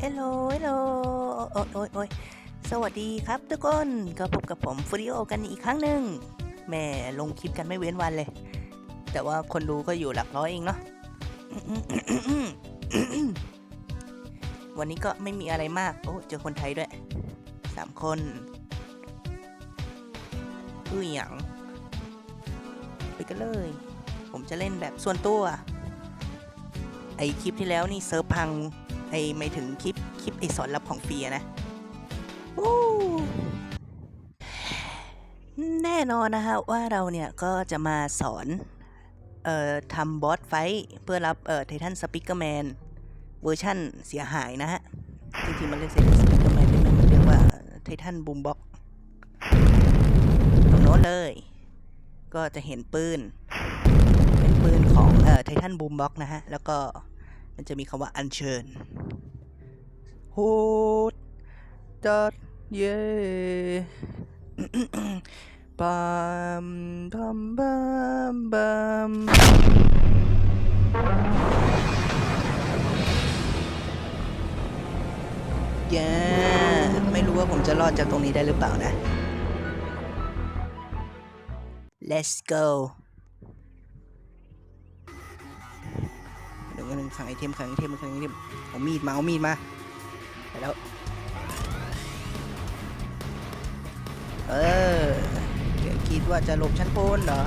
เฮลโลเฮลโลโอ้ยโอ้ยโอ้ยสวัสดีครับทุกคน ก็พบกับผมฟริโอกันอีกครั้งหนึ่งแม่ลงคลิปกันไม่เว้นวันเลย แต่ว่าคนดูก็อยู่หลักร้อยเองเนาะวันนี้ก็ไม่มีอะไรมาก โอ้เจอคนไทยด้วยสามคนอุ้ยหยังไปกันเลย ผมจะเล่นแบบส่วนตัว ไอคลิปที่แล้วนี่เซิร์ฟพัง ไอไม่ถึงคลิปคลิปไอสอนรับของฟรีนะแน่นอนนะฮะว่าเราเนี่ยก็จะมาสอนเอ่อทำบอสไฟท์เพื่อรับเอ่อไททันสปิเกอร์แมนเวอร์ชั่นเสียหายนะฮะจริงๆมันเรียกไททันสปิเกอร์แมนได้ไหมมันเรียกว่าไททันบูมบ็อกตรงโน้นเลย ก็จะเห็นปืน เป็นปืนของเอ่อไททันบูมบ็อกนะฮะ แล้วก็มันจะมีคำว่าอัญเชิญ โฮดจัดเย่ปัมปัมบัมบัมเย้ไม่รู้ว่าผมจะรอดจากตรงนี้ได้หรือเปล่านะ let's go หนึ่งหนึ่งขังไอเทมขังไอเทมขังไอเทมเอามีดมา เอามีดมา แล้ว เออแกคิดว่าจะหลบชั้นบนเหรอ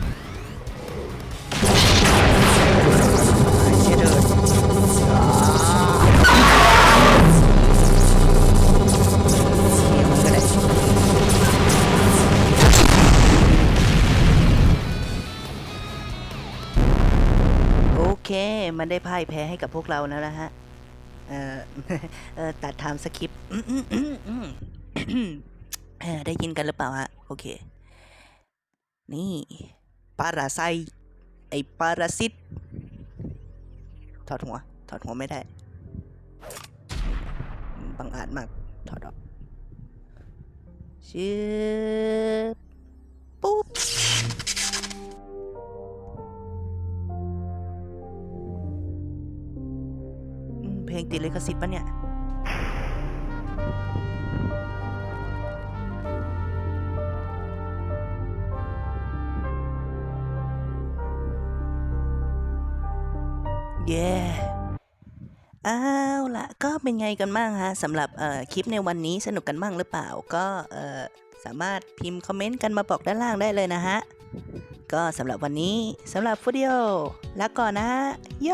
เชเดินโอเค มันได้พ่ายแพ้ให้กับพวกเราแล้วนะฮะ เออเออตัดไทม์สคริปต์ได้ยินกันหรือเปล่าฮะ โอเค นี่ปาราไซไอปาราซิตถอดหัว ถอดหัวไม่ได้บังอาจมาก ถอดออกชืบปุ๊บ ลงติดลิขสิทธิ์ปะเนี่ยเย้อ้าวละก็เป็นไงกันบ้างฮะสำหรับคลิปในวันนี้สนุกกันบ้างหรือเปล่า ก็สามารถพิมพ์คอมเมนต์กันมาบอกด้านล่างได้เลยนะฮะ ก็สำหรับวันนี้สำหรับฟูดิโอลาก่อนนะฮะโย